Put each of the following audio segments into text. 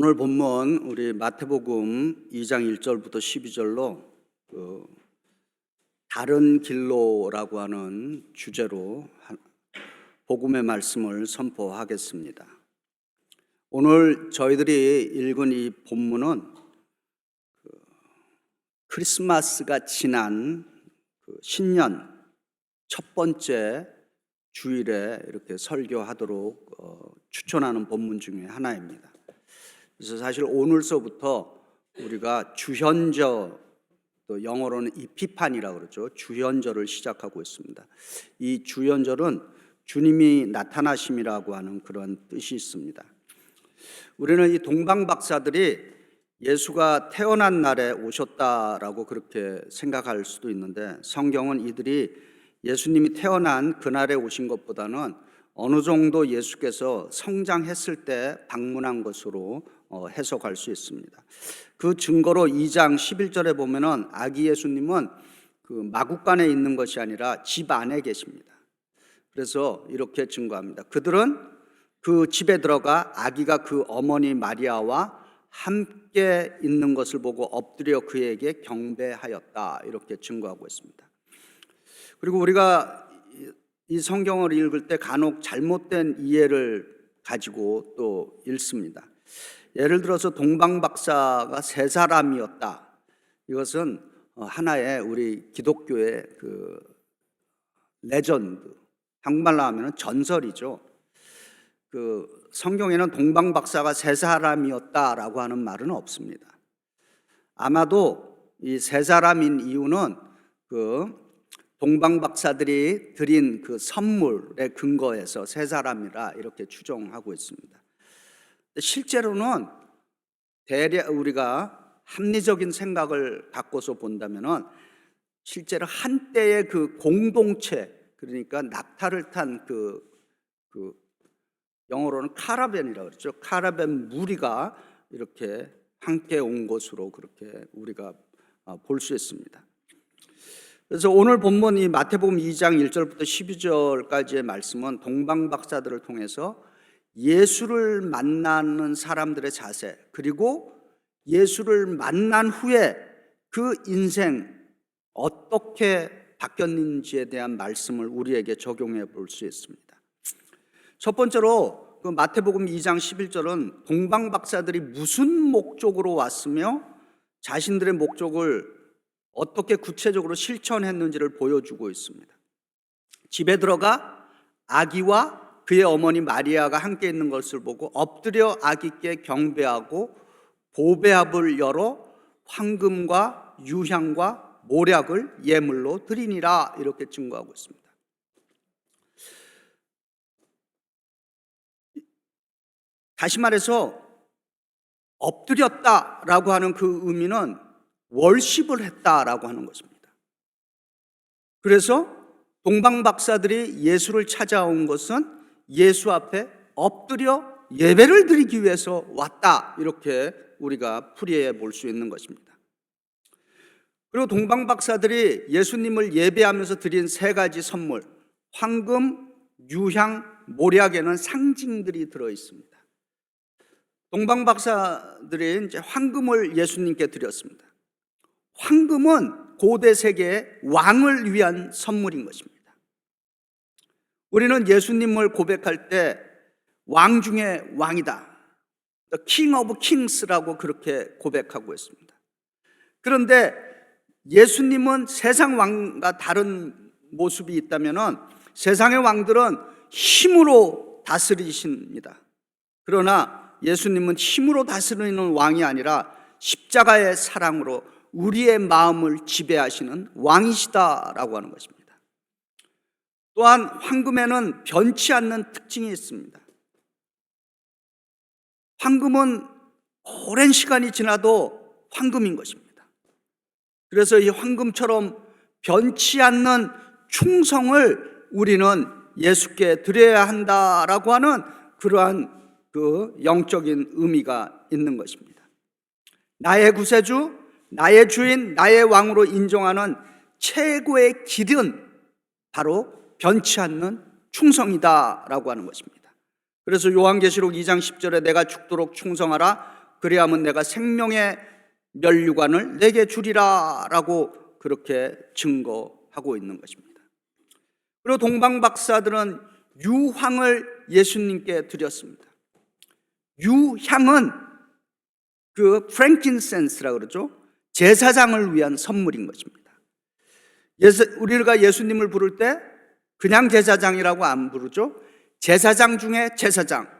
오늘 본문 우리 마태복음 2장 1절부터 12절로 그 다른 길로라고 하는 주제로 한- 복음의 말씀을 선포하겠습니다. 오늘 저희들이 읽은 이 본문은 그 크리스마스가 지난 그 신년 첫 번째 주일에 이렇게 설교하도록 어, 추천하는 본문 중에 하나입니다. 그래서 사실 오늘서부터 우리가 주현저 또 영어로는 이피판이라고 그러죠. 주현절을 시작하고 있습니다. 이 주현절은 주님이 나타나심이라고 하는 그런 뜻이 있습니다. 우리는 이 동방 박사들이 예수가 태어난 날에 오셨다라고 그렇게 생각할 수도 있는데 성경은 이들이 예수님이 태어난 그날에 오신 것보다는 어느 정도 예수께서 성장했을 때 방문한 것으로 어, 해석할 수 있습니다. 그 증거로 2장 11절에 보면은 아기 예수님은 그 마국간에 있는 것이 아니라 집 안에 계십니다. 그래서 이렇게 증거합니다. 그들은 그 집에 들어가 아기가 그 어머니 마리아와 함께 있는 것을 보고 엎드려 그에게 경배하였다. 이렇게 증거하고 있습니다. 그리고 우리가 이- 이 성경을 읽을 때 간혹 잘못된 이해를 가지고 또 읽습니다. 예를 들어서 동방 박사가 세 사람이었다. 이것은 어, 하나의 우리 기독교의 그 레전드, 한국말로 하면 전설이죠. 그 성경에는 동방 박사가 세 사람이었다라고 하는 말은 없습니다. 아마도 이 세 사람인 이유는 그 동방 박사들이 드린 그 선물에 근거해서 세 사람이라 이렇게 추정하고 있습니다. 실제로는 대략 우리가 합리적인 생각을 갖고서 본다면은 실제로 한때의 그 공동체 그러니까 낙타를 탄그 그 영어로는 카라벤이라고 그러죠. 카라벤 무리가 이렇게 함께 온 것으로 그렇게 우리가 어, 볼수 있습니다. 그래서 오늘 본문 이 마태복음 2장 1절부터 12절까지의 말씀은 동방 박사들을 통해서 예수를 만나는 사람들의 자세 그리고 예수를 만난 후에 그 인생 어떻게 바뀌었는지에 대한 말씀을 우리에게 적용해 볼 수 있습니다. 첫 번째로 그 마태복음 2장 11절은 동방 박사들이 무슨 목적으로 왔으며 자신들의 목적을 어떻게 구체적으로 실천했는지를 보여주고 있습니다. 집에 들어가 아기와 그의 어머니 마리아가 함께 있는 것을 보고 엎드려 아기께 경배하고 보배합을 열어 황금과 유향과 모략을 예물로 드리니라 이렇게 증거하고 있습니다. 다시 말해서 엎드렸다라고 하는 그 의미는 월십을 했다라고 하는 것입니다. 그래서 동방 박사들이 예수를 찾아온 것은 예수 앞에 엎드려 예배를 드리기 위해서 왔다 이렇게 우리가 풀이해 볼 수 있는 것입니다. 그리고 동방 박사들이 예수님을 예배하면서 드린 세 가지 선물 황금, 유향, 모략에는 상징들이 들어 있습니다. 동방 박사들이 이제 황금을 예수님께 드렸습니다. 황금은 고대 세계의 왕을 위한 선물인 것입니다. 우리는 예수님을 고백할 때 왕 중에 왕이다. King of Kings라고 그렇게 고백하고 있습니다. 그런데 예수님은 세상 왕과 다른 모습이 있다면은 세상의 왕들은 힘으로 다스리십니다. 그러나 예수님은 힘으로 다스리는 왕이 아니라 십자가의 사랑으로 우리의 마음을 지배하시는 왕이시다라고 하는 것입니다. 또한 황금에는 변치 않는 특징이 있습니다. 황금은 오랜 시간이 지나도 황금인 것입니다. 그래서 이 황금처럼 변치 않는 충성을 우리는 예수께 드려야 한다라고 하는 그러한 그 영적인 의미가 있는 것입니다. 나의 구세주, 나의 주인, 나의 왕으로 인정하는 최고의 길은 바로 변치 않는 충성이다라고 하는 것입니다. 그래서 요한계시록 2장 10절에 내가 죽도록 충성하라 그리하면 내가 생명의 면류관을 내게 주리라라고 그렇게 증거하고 있는 것입니다. 그리고 동방 박사들은 유황을 예수님께 드렸습니다. 유향은 그 프랭킨센스라 그러죠. 제사장을 위한 선물인 것입니다. 예수, 우리가 예수님을 부를 때 그냥 제사장이라고 안 부르죠. 제사장 중에 제사장.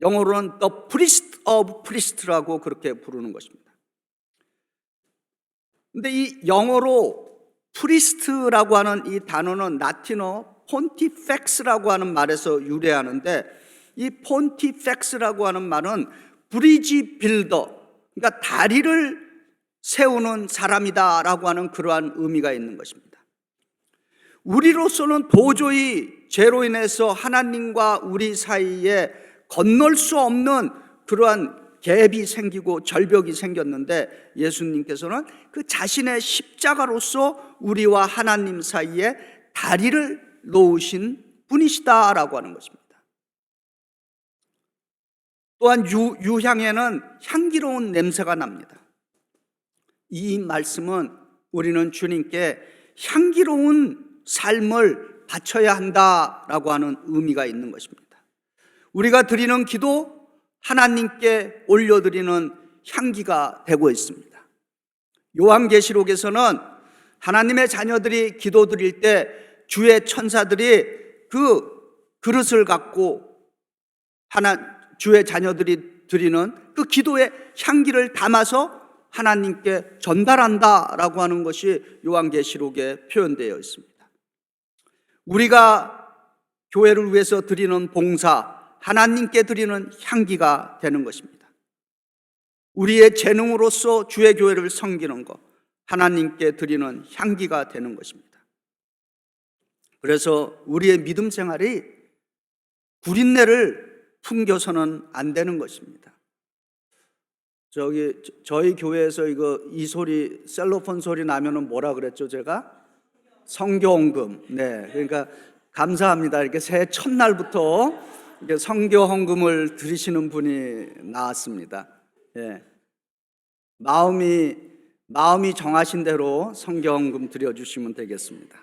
영어로는 the priest of priest라고 그렇게 부르는 것입니다. 근데 이 영어로 프리스트라고 하는 이 단어는 라틴어 폰티펙스라고 하는 말에서 유래하는데 이 폰티펙스라고 하는 말은 브리지 빌더 그러니까 다리를 세우는 사람이다 라고 하는 그러한 의미가 있는 것입니다. 우리로서는 도저히 죄로 인해서 하나님과 우리 사이에 건널 수 없는 그러한 갭이 생기고 절벽이 생겼는데 예수님께서는 그 자신의 십자가로서 우리와 하나님 사이에 다리를 놓으신 분이시다라고 하는 것입니다. 또한 유, 유향에는 향기로운 냄새가 납니다. 이 말씀은 우리는 주님께 향기로운 삶을 바쳐야 한다라고 하는 의미가 있는 것입니다. 우리가 드리는 기도 하나님께 올려드리는 향기가 되고 있습니다. 요한계시록에서는 하나님의 자녀들이 기도 드릴 때 주의 천사들이 그 그릇을 갖고 하나 주의 자녀들이 드리는 그 기도의 향기를 담아서 하나님께 전달한다라고 하는 것이 요한계시록에 표현되어 있습니다. 우리가 교회를 위해서 드리는 봉사, 하나님께 드리는 향기가 되는 것입니다. 우리의 재능으로서 주의 교회를 섬기는 것, 하나님께 드리는 향기가 되는 것입니다. 그래서 우리의 믿음 생활이 구린내를 풍겨서는 안 되는 것입니다. 저기 저희 교회에서 이거 이 소리 셀로폰 소리 나면은 뭐라 그랬죠 제가? 성교헌금. 네 그러니까 감사합니다. 이렇게 새해 첫날부터 이렇게 성교헌금을 드리시는 분이 나왔습니다. 예. 마음이 마음이 정하신 대로 성교헌금 드려주시면 되겠습니다.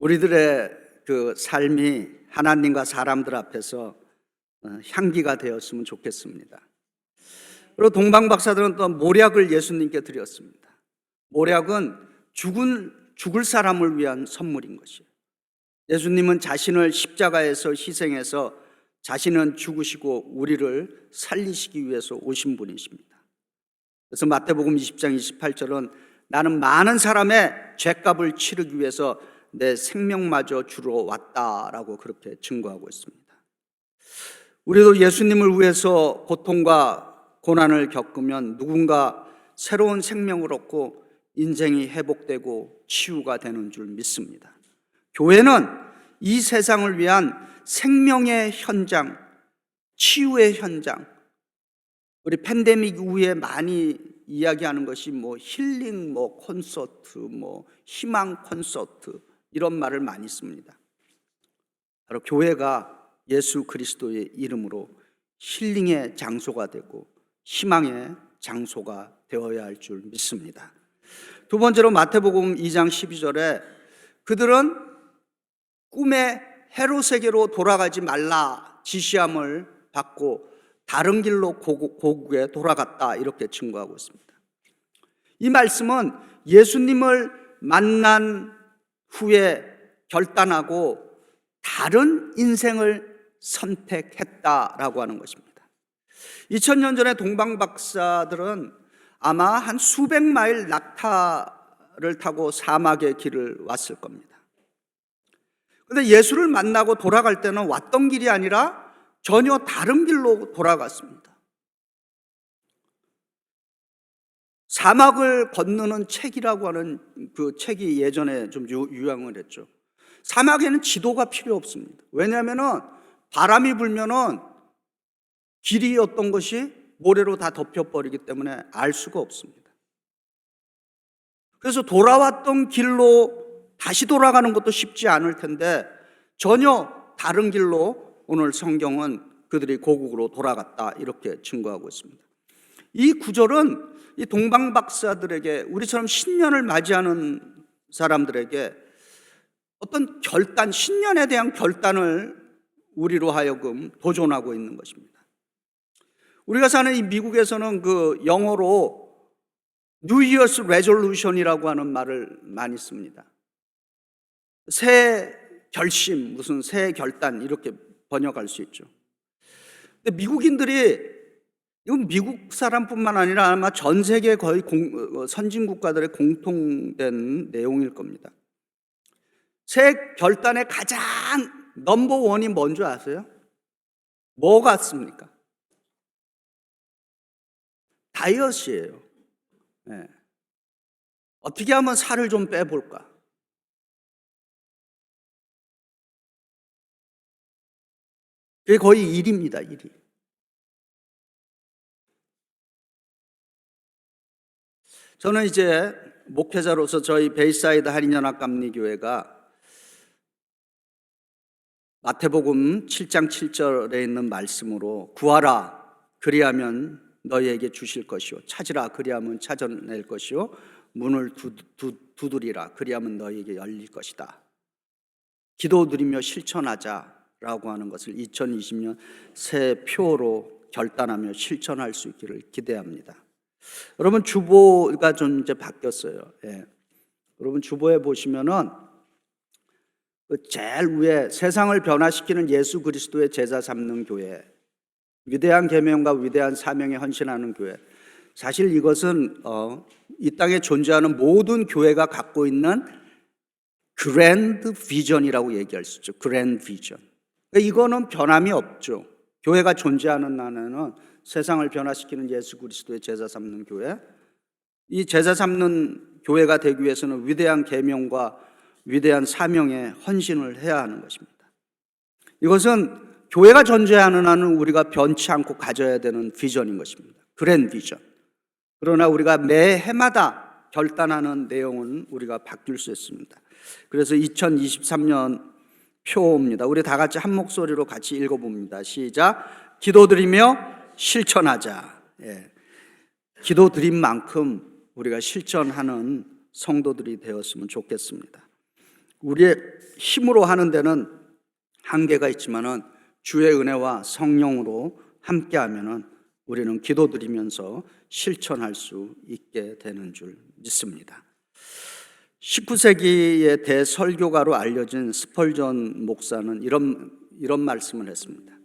우리들의 그 삶이 하나님과 사람들 앞에서 어, 향기가 되었으면 좋겠습니다. 그리고 동방 박사들은 또 모략을 예수님께 드렸습니다. 모략은 죽은 죽을 사람을 위한 선물인 것이에요. 예수님은 자신을 십자가에서 희생해서 자신은 죽으시고 우리를 살리시기 위해서 오신 분이십니다. 그래서 마태복음 20장 28절은 나는 많은 사람의 죄값을 치르기 위해서 내 생명마저 주러 왔다라고 그렇게 증거하고 있습니다. 우리도 예수님을 위해서 고통과 고난을 겪으면 누군가 새로운 생명을 얻고 인생이 회복되고 치유가 되는 줄 믿습니다. 교회는 이 세상을 위한 생명의 현장, 치유의 현장, 우리 팬데믹 이후에 많이 이야기하는 것이 뭐 힐링 뭐 콘서트, 뭐 희망 콘서트, 이런 말을 많이 씁니다. 바로 교회가 예수 그리스도의 이름으로 힐링의 장소가 되고 희망의 장소가 되어야 할 줄 믿습니다. 두 번째로 마태복음 2장 12절에 그들은 꿈의 해로 세계로 돌아가지 말라 지시함을 받고 다른 길로 고국에 돌아갔다 이렇게 증거하고 있습니다. 이 말씀은 예수님을 만난 후에 결단하고 다른 인생을 선택했다라고 하는 것입니다. 2000년 전에 동방 박사들은 아마 한 수백 마일 낙타를 타고 사막의 길을 왔을 겁니다. 근데 예수를 만나고 돌아갈 때는 왔던 길이 아니라 전혀 다른 길로 돌아갔습니다. 사막을 건너는 책이라고 하는 그 책이 예전에 좀 유행을 했죠. 사막에는 지도가 필요 없습니다. 왜냐하면 바람이 불면은 길이 어떤 것이 모래로 다 덮여버리기 때문에 알 수가 없습니다. 그래서 돌아왔던 길로 다시 돌아가는 것도 쉽지 않을 텐데 전혀 다른 길로 오늘 성경은 그들이 고국으로 돌아갔다 이렇게 증거하고 있습니다. 이 구절은 이 동방 박사들에게 우리처럼 신년을 맞이하는 사람들에게 어떤 결단, 신년에 대한 결단을 우리로 하여금 도전하고 있는 것입니다. 우리가 사는 이 미국에서는 그 영어로 New Year's Resolution이라고 하는 말을 많이 씁니다. 새 결심, 무슨 새 결단 이렇게 번역할 수 있죠. 근데 미국인들이 이건 미국 사람뿐만 아니라 아마 전 세계 거의 공, 어, 선진 국가들의 공통된 내용일 겁니다. 새 결단의 가장 넘버 원이 뭔지 아세요? 뭐 같습니까? 다이어트예요. 예. 어떻게 하면 살을 좀 빼볼까? 그게 거의 일입니다, 일이. 저는 이제 목회자로서 저희 베이사이드 할인연합 감리교회가 마태복음 7장 7절에 있는 말씀으로 구하라 그리하면 너희에게 주실 것이요 찾으라 그리하면 찾아낼 것이요 문을 두, 두, 두드리라 그리하면 너희에게 열릴 것이다. 기도드리며 실천하자라고 하는 것을 2020년 새 표로 결단하며 실천할 수 있기를 기대합니다. 여러분 주보가 좀 이제 바뀌었어요. 예. 여러분 주보에 보시면은 그 제일 위에 세상을 변화시키는 예수 그리스도의 제자 삼는 교회, 위대한 계명과 위대한 사명에 헌신하는 교회. 사실 이것은 어, 이 땅에 존재하는 모든 교회가 갖고 있는 그랜드 비전이라고 얘기할 수 있죠. 그랜드 비전. 그러니까 이거는 변함이 없죠. 교회가 존재하는 나라는 세상을 변화시키는 예수 그리스도의 제자 삼는 교회. 이 제자 삼는 교회가 되기 위해서는 위대한 계명과 위대한 사명에 헌신을 해야 하는 것입니다. 이것은 교회가 존재하는 한은 우리가 변치 않고 가져야 되는 비전인 것입니다. 그랜 비전. 그러나 우리가 매 해마다 결단하는 내용은 우리가 바뀔 수 있습니다. 그래서 2023년 표입니다. 우리 다 같이 한 목소리로 같이 읽어봅니다. 시작. 기도드리며 실천하자. 예. 기도 드린 만큼 우리가 실천하는 성도들이 되었으면 좋겠습니다. 우리의 힘으로 하는 데는 한계가 있지만은 주의 은혜와 성령으로 함께하면은 우리는 기도드리면서 실천할 수 있게 되는 줄 믿습니다. 19세기의 대설교가로 알려진 스펄전 목사는 이런 이런 말씀을 했습니다.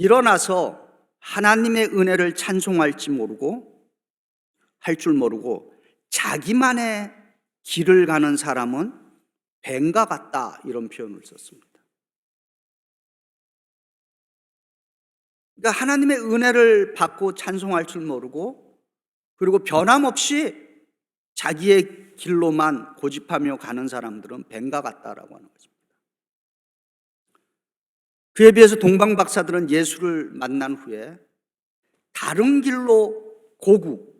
일어나서 하나님의 은혜를 찬송할지 모르고 할 줄 모르고 자기만의 길을 가는 사람은 뱀과 같다 이런 표현을 썼습니다. 그러니까 하나님의 은혜를 받고 찬송할 줄 모르고 그리고 변함없이 자기의 길로만 고집하며 가는 사람들은 뱀과 같다라고 하는 것입니다. 그에 비해서 동방 박사들은 예수를 만난 후에 다른 길로 고국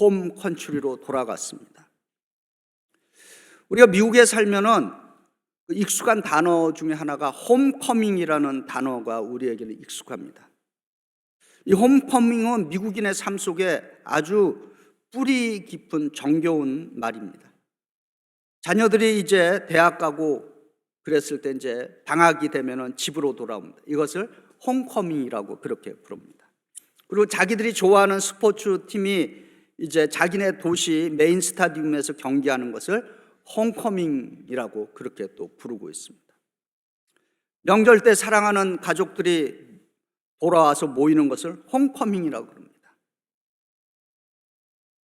홈 컨트리로 돌아갔습니다. 우리가 미국에 살면은 그 익숙한 단어 중에 하나가 홈커밍이라는 단어가 우리에게는 익숙합니다. 이 홈커밍은 미국인의 삶 속에 아주 뿌리 깊은 정겨운 말입니다. 자녀들이 이제 대학 가고 그랬을 때 이제 방학이 되면은 집으로 돌아옵니다. 이것을 홈커밍이라고 그렇게 부릅니다. 그리고 자기들이 좋아하는 스포츠 팀이 이제 자기네 도시 메인 스타디움에서 경기하는 것을 홈커밍이라고 그렇게 또 부르고 있습니다. 명절 때 사랑하는 가족들이 돌아와서 모이는 것을 홈커밍이라고 그럽니다.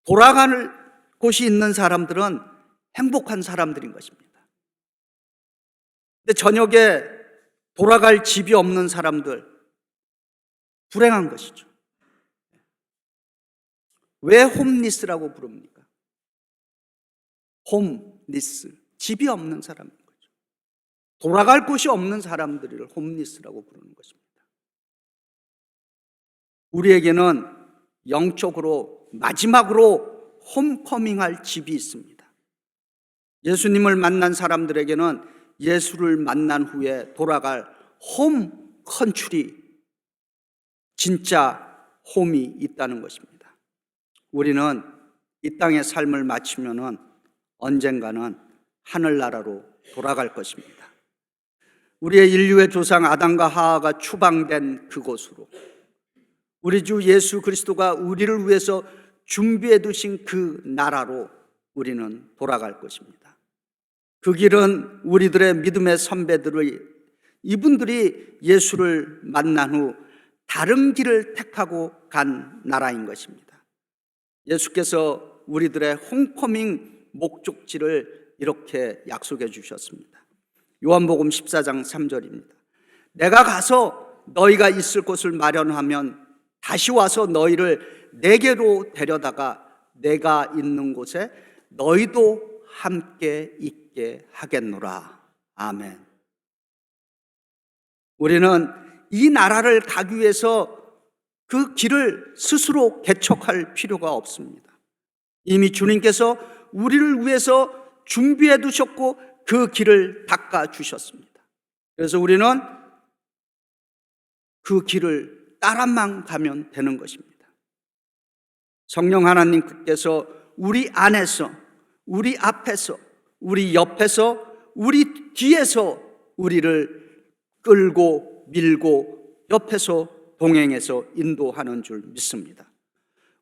돌아가는 곳이 있는 사람들은 행복한 사람들인 것입니다. 근데 저녁에 돌아갈 집이 없는 사람들, 불행한 것이죠. 왜 홈리스라고 부릅니까? 홈리스, 집이 없는 사람인 거죠. 돌아갈 곳이 없는 사람들을 홈리스라고 부르는 것입니다. 우리에게는 영적으로 마지막으로 홈커밍할 집이 있습니다. 예수님을 만난 사람들에게는 예수를 만난 후에 돌아갈 홈 컨츄리 진짜 홈이 있다는 것입니다. 우리는 이 땅의 삶을 마치면은 언젠가는 하늘나라로 돌아갈 것입니다. 우리의 인류의 조상 아담과 하하가 추방된 그곳으로 우리 주 예수 그리스도가 우리를 위해서 준비해 두신 그 나라로 우리는 돌아갈 것입니다. 그 길은 우리들의 믿음의 선배들의 이분들이 예수를 만난 후 다른 길을 택하고 간 나라인 것입니다. 예수께서 우리들의 홈커밍 목적지를 이렇게 약속해 주셨습니다. 요한복음 14장 3절입니다. 내가 가서 너희가 있을 곳을 마련하면 다시 와서 너희를 내게로 데려다가 내가 있는 곳에 너희도 함께 있게 하겠노라. 아멘. 우리는 이 나라를 가기 위해서 그 길을 스스로 개척할 필요가 없습니다. 이미 주님께서 우리를 위해서 준비해 두셨고 그 길을 닦아 주셨습니다. 그래서 우리는 그 길을 따라만 가면 되는 것입니다. 성령 하나님께서 우리 안에서, 우리 앞에서, 우리 옆에서, 우리 뒤에서 우리를 끌고 밀고 옆에서 동행해서 인도하는 줄 믿습니다.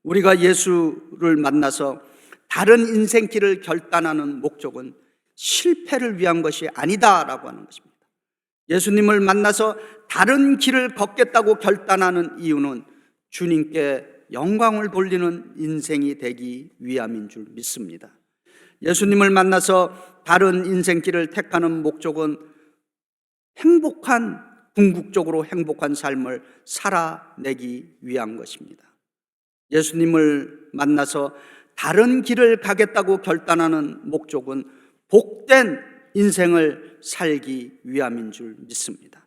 우리가 예수를 만나서 다른 인생길을 결단하는 목적은 실패를 위한 것이 아니다라고 하는 것입니다. 예수님을 만나서 다른 길을 걷겠다고 결단하는 이유는 주님께 영광을 돌리는 인생이 되기 위함인 줄 믿습니다. 예수님을 만나서 다른 인생길을 택하는 목적은 행복한, 궁극적으로 행복한 삶을 살아내기 위한 것입니다. 예수님을 만나서 다른 길을 가겠다고 결단하는 목적은 복된 인생을 살기 위함인 줄 믿습니다.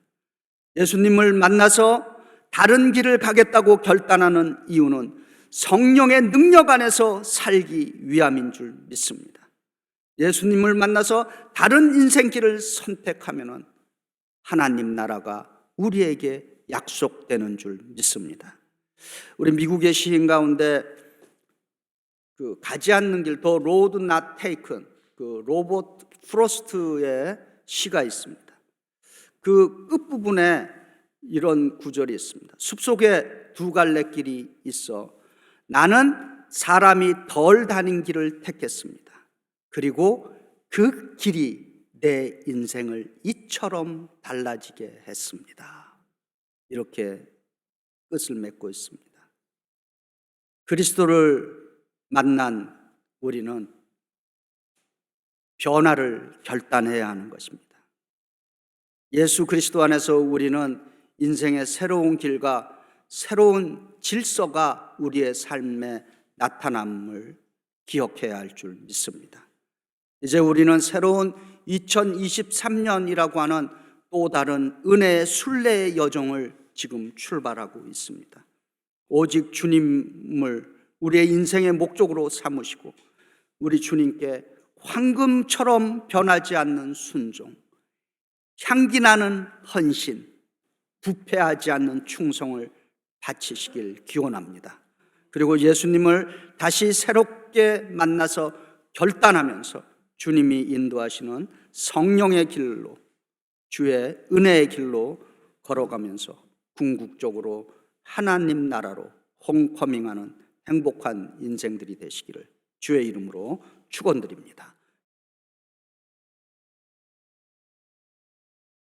예수님을 만나서 다른 길을 가겠다고 결단하는 이유는 성령의 능력 안에서 살기 위함인 줄 믿습니다. 예수님을 만나서 다른 인생길을 선택하면 하나님 나라가 우리에게 약속되는 줄 믿습니다. 우리 미국의 시인 가운데 그 가지 않는 길, 더 로드 낫 테이큰 그 로버트 프로스트의 시가 있습니다. 그 끝부분에 이런 구절이 있습니다. 숲속에 두 갈래 길이 있어 나는 사람이 덜 다닌 길을 택했습니다. 그리고 그 길이 내 인생을 이처럼 달라지게 했습니다. 이렇게 끝을 맺고 있습니다. 그리스도를 만난 우리는 변화를 결단해야 하는 것입니다. 예수 그리스도 안에서 우리는 인생의 새로운 길과 새로운 질서가 우리의 삶에 나타남을 기억해야 할 줄 믿습니다. 이제 우리는 새로운 2023년이라고 하는 또 다른 은혜의 순례의 여정을 지금 출발하고 있습니다. 오직 주님을 우리의 인생의 목적으로 삼으시고 우리 주님께 황금처럼 변하지 않는 순종, 향기 나는 헌신, 부패하지 않는 충성을 바치시길 기원합니다. 그리고 예수님을 다시 새롭게 만나서 결단하면서 주님이 인도하시는 성령의 길로 주의 은혜의 길로 걸어가면서 궁극적으로 하나님 나라로 홈커밍하는 행복한 인생들이 되시기를 주의 이름으로 축원드립니다.